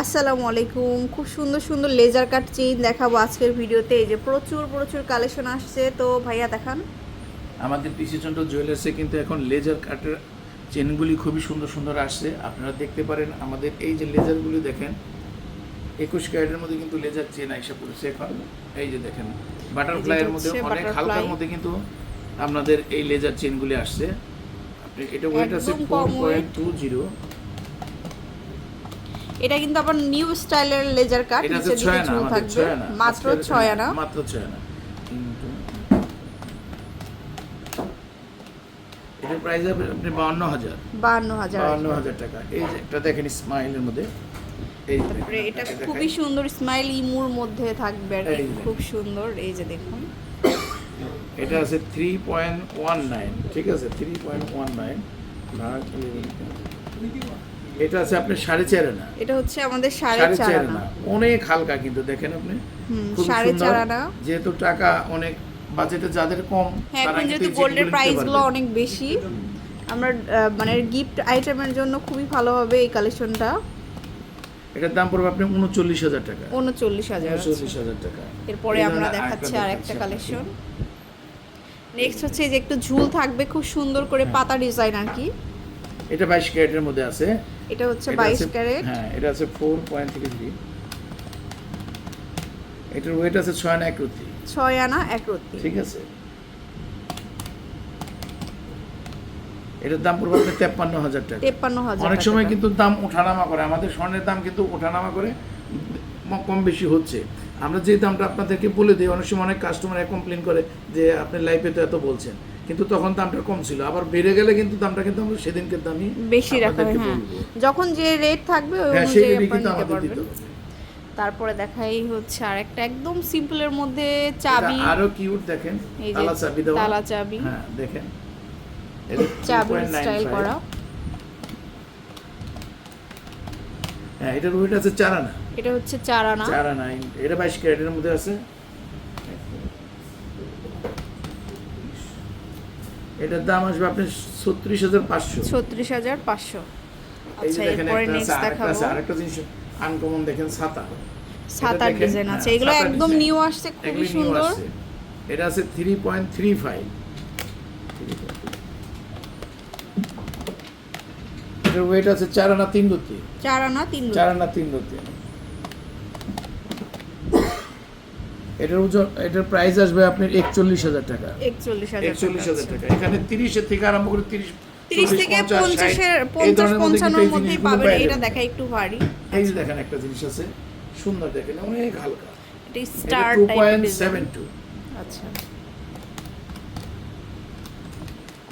আসসালামু আলাইকুম। খুব সুন্দর সুন্দর লেজার কাট চেইন দেখাবো আজকের ভিডিওতে। এই যে প্রচুর প্রচুর কালেকশন আসছে। তো ভাইয়া দেখান। আমাদের পিসি চন্দ্র জুয়েলার্সে কিন্তু এখন লেজার কাটের চেনগুলি খুবই সুন্দর সুন্দর আসছে। আপনারা দেখতে পারেন আমাদের এই যে লেজারগুলি দেখেন একুশ ক্যারেটের মধ্যে কিন্তু লেজার চেন আইসা পড়েছে এখন। এই যে দেখেন বাটারফ্লাইয়ের মধ্যে অনেক হালকার মধ্যে কিন্তু আপনাদের এই লেজার চেনগুলি আসছে। আপনি এটা ওয়েট আছে ফোর পয়েন্ট। টু জিরো এটা কিন্তু আবার নিউ স্টাইলের লেজার কাট এটা হচ্ছে ছয় দিকে আনা থাকবে। মাত্র ছয় আনা। মাত্র ছয় আনা। এটার প্রাইস হবে আপনি বাউন্ন হাজার। বাহান্ন হাজার বাউন্ন হাজার টাকা। এই যে একটা দেখেন স্মাইলের মধ্যে। তারপরে এটা। খুবই সুন্দর স্মাইল ইমুর মধ্যে থাকবে আর খুব সুন্দর এই যে দেখুন। এটা আছে থ্রি পয়েন্ট ওয়ান নাইন ঠিক আছে? থ্রি পয়েন্ট ওয়ান নাইন এটা আছে আপনি সাড়ে চার আনা। এটা হচ্ছে আমাদের সাড়ে চার আনা। অনেক হালকা কিন্তু দেখেন আপনি। সাড়ে চার আনা। যেহেতু টাকা অনেক বাজেটে যাদের কম হ্যাঁ তারা কিন্তু গোল্ডের প্রাইসগুলো অনেক বেশি আমরা মানে গিফট আইটেমের জন্য খুবই ভালো হবে এই কালেকশনটা এটার দাম পড়বে আপনি উনচল্লিশ হাজার টাকা। উনচল্লিশ হাজার উনচল্লিশ হাজার টাকা। এরপরে আমরা দেখাচ্ছি আর একটা কালেকশন নেক্সট হচ্ছে যে একটু ঝুল থাকবে খুব সুন্দর করে হ্যাঁ। পাতা ডিজাইন আর কি। এটা বাইশ ক্যারেটের মধ্যে আছে। এটা হচ্ছে এটা বাইশ আছে- ক্যারেট। হ্যাঁ এটা আছে ফোর পয়েন্ট থ্রি থ্রি। এটার ওয়েট আছে ছয় না একরতি ছয় আনা এক রত্তি ঠিক আছে। এটার দাম পড়বে আপনার তেপ্পান্ন হাজার টাকা। তেপ্পান্ন হাজার অনেক সময় কিন্তু দাম ওঠানামা করে। আমাদের স্বর্ণের দাম কিন্তু ওঠানামা করে কম বেশি হচ্ছে। আমরা যে দামটা আপনাদেরকে বলে দিই অনেক সময় অনেক কাস্টমার কমপ্লেন করে যে আপনি লাইফে তো এত বলছেন। কিন্তু তখন দামটা কম ছিল। আবার বেড়ে গেলে কিন্তু দামটা কিন্তু আমরা সেদিনকে দামই বেশি রাখা হয় হ্যাঁ। যখন যে রেট থাকবে ওই হ্যাঁ অনুযায়ী আপনারা কিন্তু আমাদের দিতে পারবেন তারপরে দেখাই হচ্ছে আর একটা একদম সিম্পলের মধ্যে চাবি। আরও কিউট দেখেন তালা চাবি দেওয়া। তালা চাবি। হ্যাঁ দেখেন। এটা চাবি স্টাইল করা। হ্যাঁ এটার ওয়েট আছে চার আনা। এটা হচ্ছে চার আনা। চার আনা। এটা বাইশ ক্যারেটের মধ্যে আছে। এটার দাম আসবে আপনি ছত্রিশ হাজার পাঁচশো। ছত্রিশ হাজার পাঁচশো। আচ্ছা এরপরে নেক্সট দেখাবো। আরেকটা জিনিস আনকমন দেখেন ছাতা দেখেন, ডিজাইন আছে। এগুলো একদম নিউ আসছে খুবই সুন্দর। এটা আছে থ্রি পয়েন্ট থ্রি ফাইভ এটার ওয়েট আছে চার আনা তিন রুটি চার আনা তিন চার আনা তিন রুটি এটার ওজন এটার প্রাইস আসবে আপনার একচল্লিশ হাজার টাকা। একচল্লিশ হাজার টাকা। এখানে তিরিশের থেকে আরম্ভ করে তিরিশ তিরিশ চল্লিশ, থেকে পঞ্চাশ, ষাট, পঞ্চাশের এই পঞ্চাশ মধ্যে পঞ্চান্নর মধ্যেই পাবেন। এটা দেখা একটু ভারী। এই যে দেখেন একটা জিনিস আছে সুন্দর দেখেন অনেক হালকা। এটা এটা star type point seven two আচ্ছা।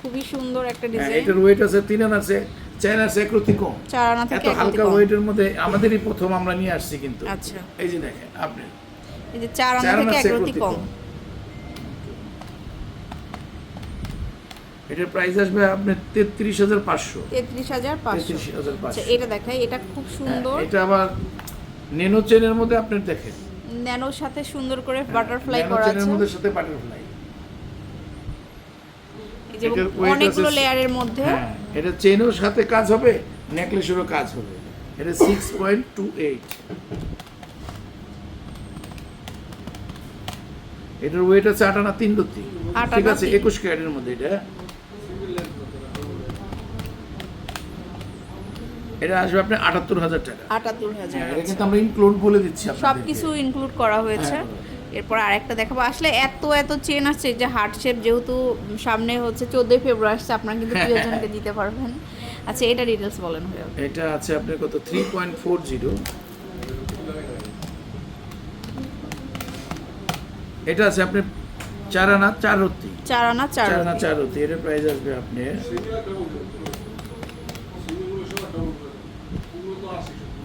খুবই সুন্দর একটা হ্যাঁ ডিজাইন এটার ওয়েট আছে তিন আনা আছে চার আছে একরতি কম। চার আনা থেকে এত হালকা। ওয়েটের মধ্যে আমাদেরই প্রথম আমরা নিয়ে আসছি কিন্তু। আচ্ছা। এই যে দেখেন আপনি এই যে চার আনা থেকে এক রতি কম। এটার প্রাইস আসবে আপনি তেত্রিশ হাজার আপনার 33500 হাজার আচ্ছা এটা দেখাই এটা খুব হ্যাঁ, সুন্দর। এটা আবার ন্যানো চেনের মধ্যে আপনি দেখেন। ন্যানোর সাথে সুন্দর করে হ্যাঁ, বাটারফ্লাই করা আছে। মধ্যে সাথে বাটারফ্লাই অনেকগুলো লেয়ারের মধ্যে। হ্যাঁ, এটা চেনের সাথে কাজ হবে নেকলেসেরও কাজ হবে। এটা 6.28 এটার ওয়েট আছে আট আনা তিন আট ঠিক আছে একুশ ক্যারেটের মধ্যে এটা। এটা আসবে আপনি আটাত্তর হাজার টাকা। আটাত্তর হাজার। হ্যাঁ, এটা কিন্তু আমরা ইনক্লুড বলে দিচ্ছি সব। কিছু ইনক্লুড করা হয়েছে। হ্যাঁ। এরপর আরেকটা দেখাবো। আসলে এত এত চেন আসছে যে হার্ট শেপ যেহেতু সামনে হচ্ছে চোদ্দোই ফেব্রুয়ারি আসছে আপনারা কিন্তু প্রিয়জনকে দিতে পারবেন। আচ্ছা এটা ডিটেলস বলেন এটা আছে আপনার কত? থ্রি পয়েন্ট ফোর জিরো এটা আছে আপনি চার আনা চার রত্তি চার আনা চার আনা চার রত্তি এর প্রাইস আসবে আপনি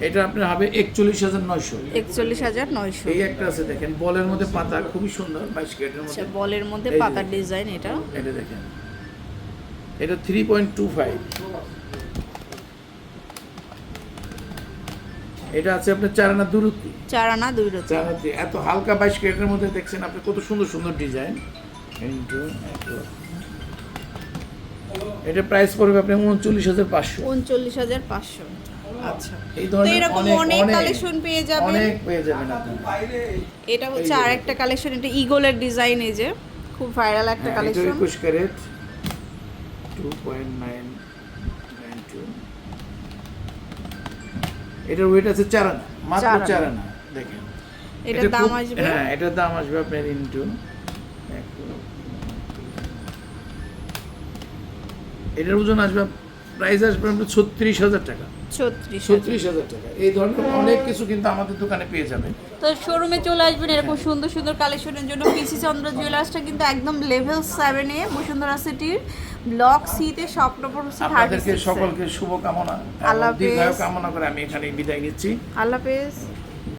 এটা আপনার হবে একচল্লিশ হাজার নয়শো। একচল্লিশ হাজার নয়শো। এই একটা আছে দেখেন বলের মধ্যে পাতা খুবই সুন্দর বাইশ আচ্ছা মধ্যে। বলের মধ্যে পাতার ডিজাইন এটা। এটা দেখেন। এটা থ্রি পয়েন্ট টু ফাইভ এটা আছে আপনার চারানা দুরুতি। চারানা দুরুতি। চারানা এত হালকা বাইশ ক্যারেটের মধ্যে দেখছেন আপনি কত সুন্দর সুন্দর ডিজাইন। এটা প্রাইস পড়বে আপনি উনচল্লিশ হাজার পাঁচশো। উনচল্লিশ হাজার পাঁচশো। আচ্ছা। এই ধরনের এরকম অনেক কালেকশন পেয়ে যাবেন। অনেক পেয়ে যাবেন এটা হচ্ছে আরেকটা কালেকশন এটা ইগলের ডিজাইন এই যে। খুব ভাইরাল একটা হ্যাঁ, কালেকশন 21 ক্যারেট। 2.9 এটার ওয়েট আছে চার আনা মাত্র চার আনা। দেখেন। এটার দাম আসবে? হ্যাঁ এটার দাম আসবে আপনার ইন্টু এটার ওজন আসবে প্রাইস আসবে আপনার ছত্রিশ হাজার টাকা। ছত্রিশ হাজার। টাকা। এই ধরনের অনেক কিছু কিন্তু আমাদের দোকানে পেয়ে যাবেন। তো শোরুমে চলে আসবেন এরকম সুন্দর সুন্দর কালেকশনের জন্য পিসি চন্দ্র জুয়েলার্সটা কিন্তু একদম লেভেল সেভেনে বসুন্ধরা সিটির ব্লক সিতে থার্টি আপনাদেরকে সকলকে শুভকামনা আল্লাহ দীর্ঘায়ু কামনা করে আমি এখানে বিদায় নিচ্ছি। আল্লাহ হাফেজ।